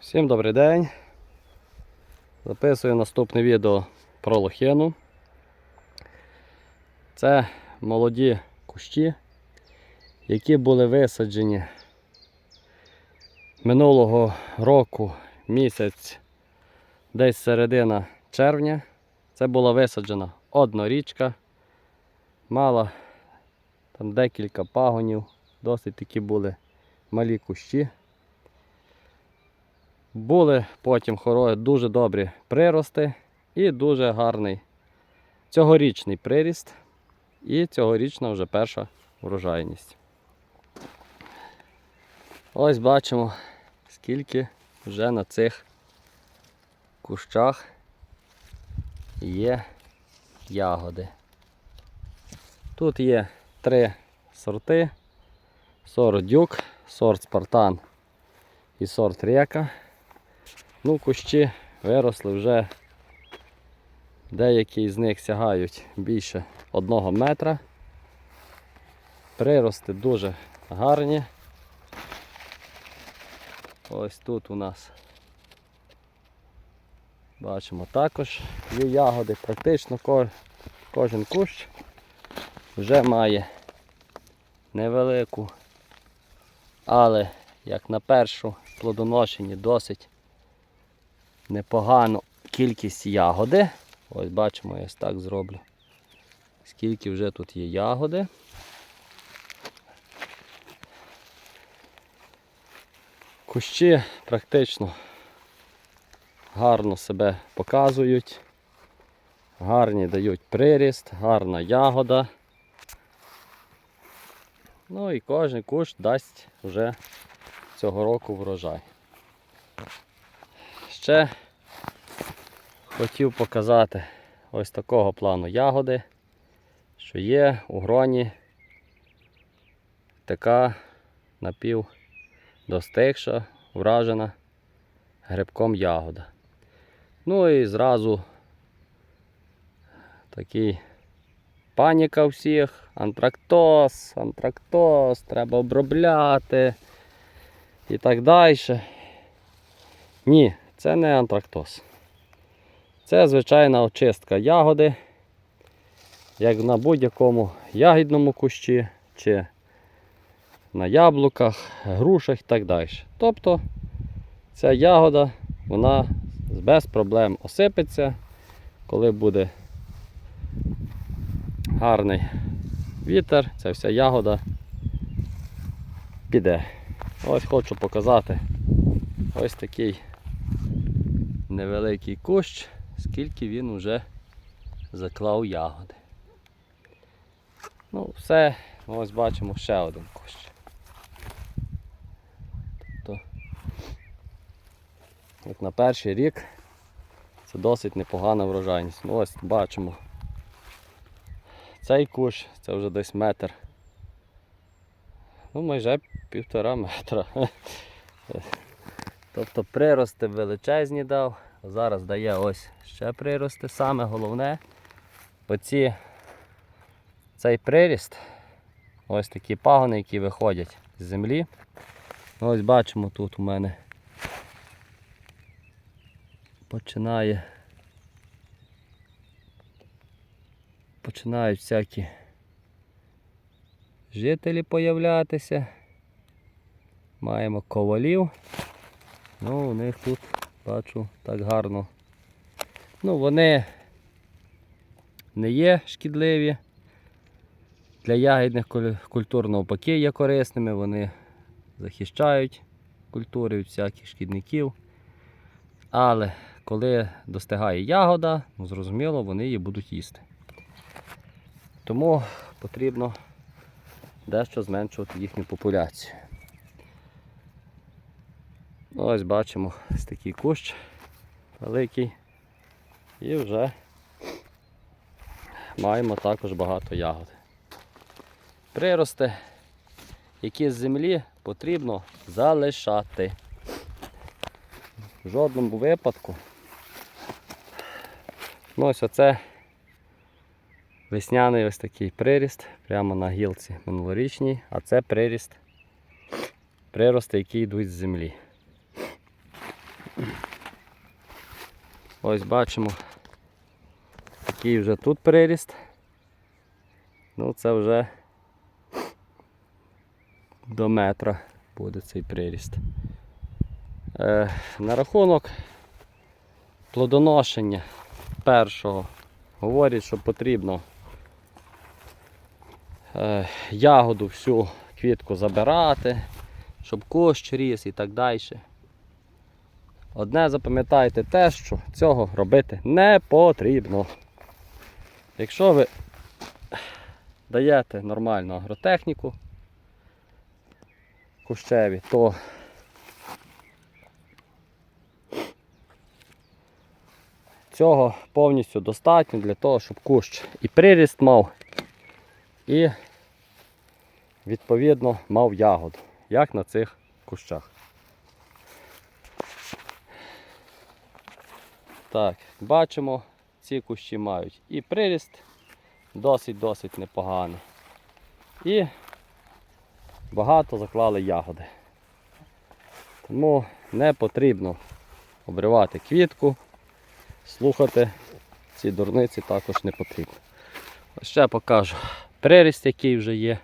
Всім добрий день. Записую наступне відео про лохину. Це молоді кущі, які були висаджені минулого року місяць, десь середина червня. Це була висаджена однорічка, мала там декілька пагонів, досить такі були малі кущі. Були потім хоро- дуже добрі прирости і дуже гарний цьогорічний приріст. І цьогорічна вже перша врожайність. Ось бачимо, скільки вже на цих кущах є ягоди. Тут є три сорти: сорт дюк, сорт спартан і сорт река. Ну, кущі виросли вже. Деякі з них сягають більше одного метра. Прирости дуже гарні. Ось тут у нас бачимо також є ягоди. Практично кожен кущ вже має невелику, але як на першу плодоношенні досить непогану кількість ягоди. Ось бачимо, я так зроблю. Скільки вже тут є ягоди. Кущі практично гарно себе показують, гарні дають приріст, гарна ягода. Ну і кожен кущ дасть вже цього року врожай. Ще хотів показати ось такого плану ягоди, що є у гроні така напів достигша, вражена грибком ягода. Ну і зразу такий паніка всіх, антрактоз, антрактоз, треба обробляти і так далі. Ні, це не антрактоз. Це звичайна очистка ягоди, як на будь-якому ягідному кущі чи на яблуках, грушах і так далі. Тобто ця ягода вона без проблем осипеться, коли буде гарний вітер, ця вся ягода піде. Ось хочу показати ось такий невеликий кущ, скільки він вже заклав ягоди. Ну, все, ось бачимо ще один кущ. Тобто, як на перший рік це досить непогана врожайність. Ну, ось бачимо. Цей кущ це вже десь метр. Ну, майже півтора метра. Тобто прирости величезні дав. Зараз дає ось ще прирости. Саме головне, оці, цей приріст, ось такі пагони, які виходять з землі. Ось бачимо тут у мене починає. Починають всякі жителі появлятися. Маємо ковалів. Ну, у них тут бачу так гарно. Ну, вони не є шкідливі. Для ягідних куль- культур навпаки є корисними, вони захищають культури від всяких шкідників. Але коли достигає ягода, ну, зрозуміло, вони її будуть їсти. Тому потрібно дещо зменшувати їхню популяцію. Ну, Ось бачимо ось такий кущ великий. І вже маємо також багато ягод. Прирости, які з землі потрібно залишати. В жодному випадку. Ну, ось оце весняний ось такий приріст прямо на гілці минулорічній, а це приріст, прирости, які йдуть з землі. Ось бачимо. Такий вже тут приріст. Ну це вже до метра буде цей приріст. Е, на рахунок плодоношення першого говорять, що потрібно е, ягоду всю квітку забирати, щоб кущ ріс і так далі. Одне запам'ятайте те, що цього робити не потрібно. Якщо ви даєте нормальну агротехніку кущеві, то цього повністю достатньо для того, щоб кущ і приріст мав, і відповідно мав ягоду, як на цих кущах. Так, бачимо, ці кущі мають і приріст досить-досить непоганий. І багато заклали ягоди. Тому не потрібно обривати квітку, слухати ці дурниці також не потрібно. Ось ще покажу приріст, який вже є.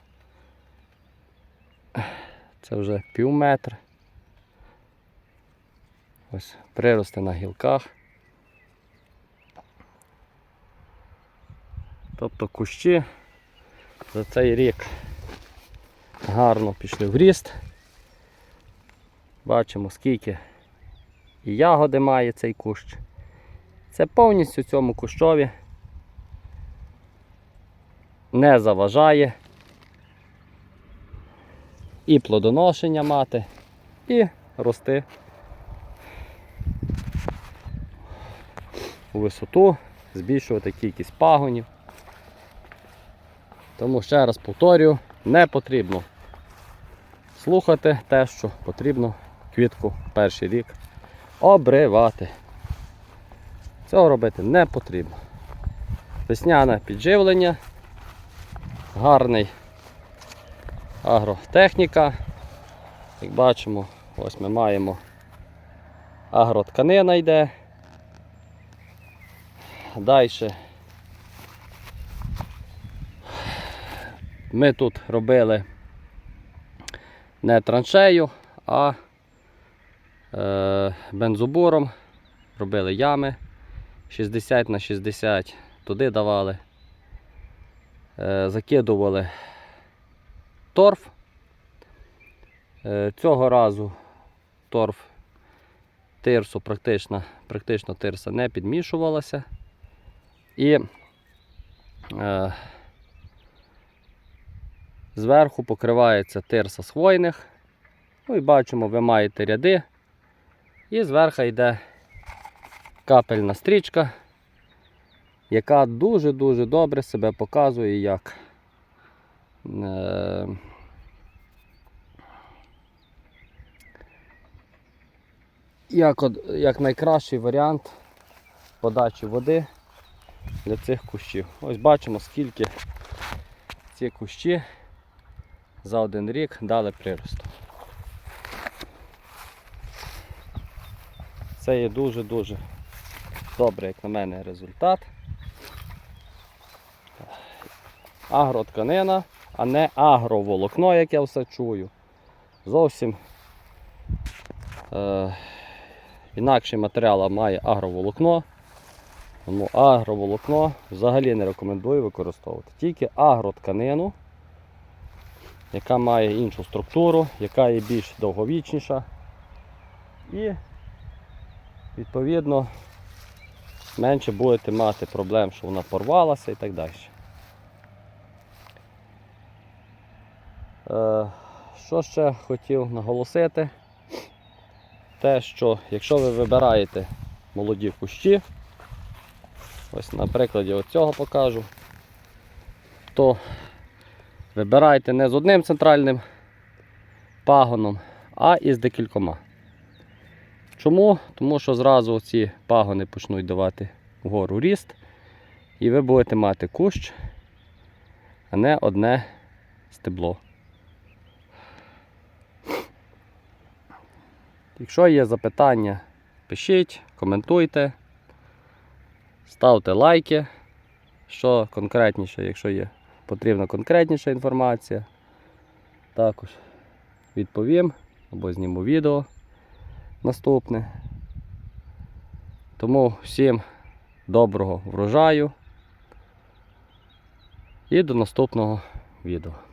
Це вже пів метра. Ось прирости на гілках. Тобто кущі за цей рік гарно пішли в ріст. Бачимо, скільки і ягоди має цей кущ. Це повністю цьому кущові не заважає і плодоношення мати, і рости у висоту, збільшувати кількість пагонів. Тому ще раз повторюю, не потрібно слухати те, що потрібно квітку перший рік обривати. Цього робити не потрібно. Весняне підживлення, гарний агротехніка. Як бачимо, ось ми маємо агротканина йде. Далі ми тут робили не траншею, а е, бензобором. Робили ями 60 на 60, туди давали, е, закидували торф. Е, цього разу торф тирсу практично, практично тирса не підмішувалася. І е, зверху покривається тирса з хвойних. Ну і бачимо, ви маєте ряди. І зверху йде капельна стрічка, яка дуже-дуже добре себе показує як е, як, як найкращий варіант подачі води для цих кущів. Ось бачимо, скільки ці кущі за один рік дали приросту. Це є дуже-дуже добрий, як на мене, результат. Агротканина, а не агроволокно, як я все чую. Зовсім е, інакший матеріал має агроволокно. Тому агроволокно взагалі не рекомендую використовувати. Тільки агротканину, яка має іншу структуру, яка є більш довговічніша. І відповідно менше будете мати проблем, що вона порвалася і так далі. Е, що ще хотів наголосити? Те, що якщо ви вибираєте молоді кущі, ось на прикладі оцього покажу, то вибирайте не з одним центральним пагоном, а із декількома. Чому? Тому що зразу ці пагони почнуть давати вгору ріст, і ви будете мати кущ, а не одне стебло. Якщо є запитання Пишіть, коментуйте, ставте лайки, що конкретніше, якщо є потрібна конкретніша інформація. Також відповім або зніму відео наступне. Тому всім доброго врожаю і до наступного відео.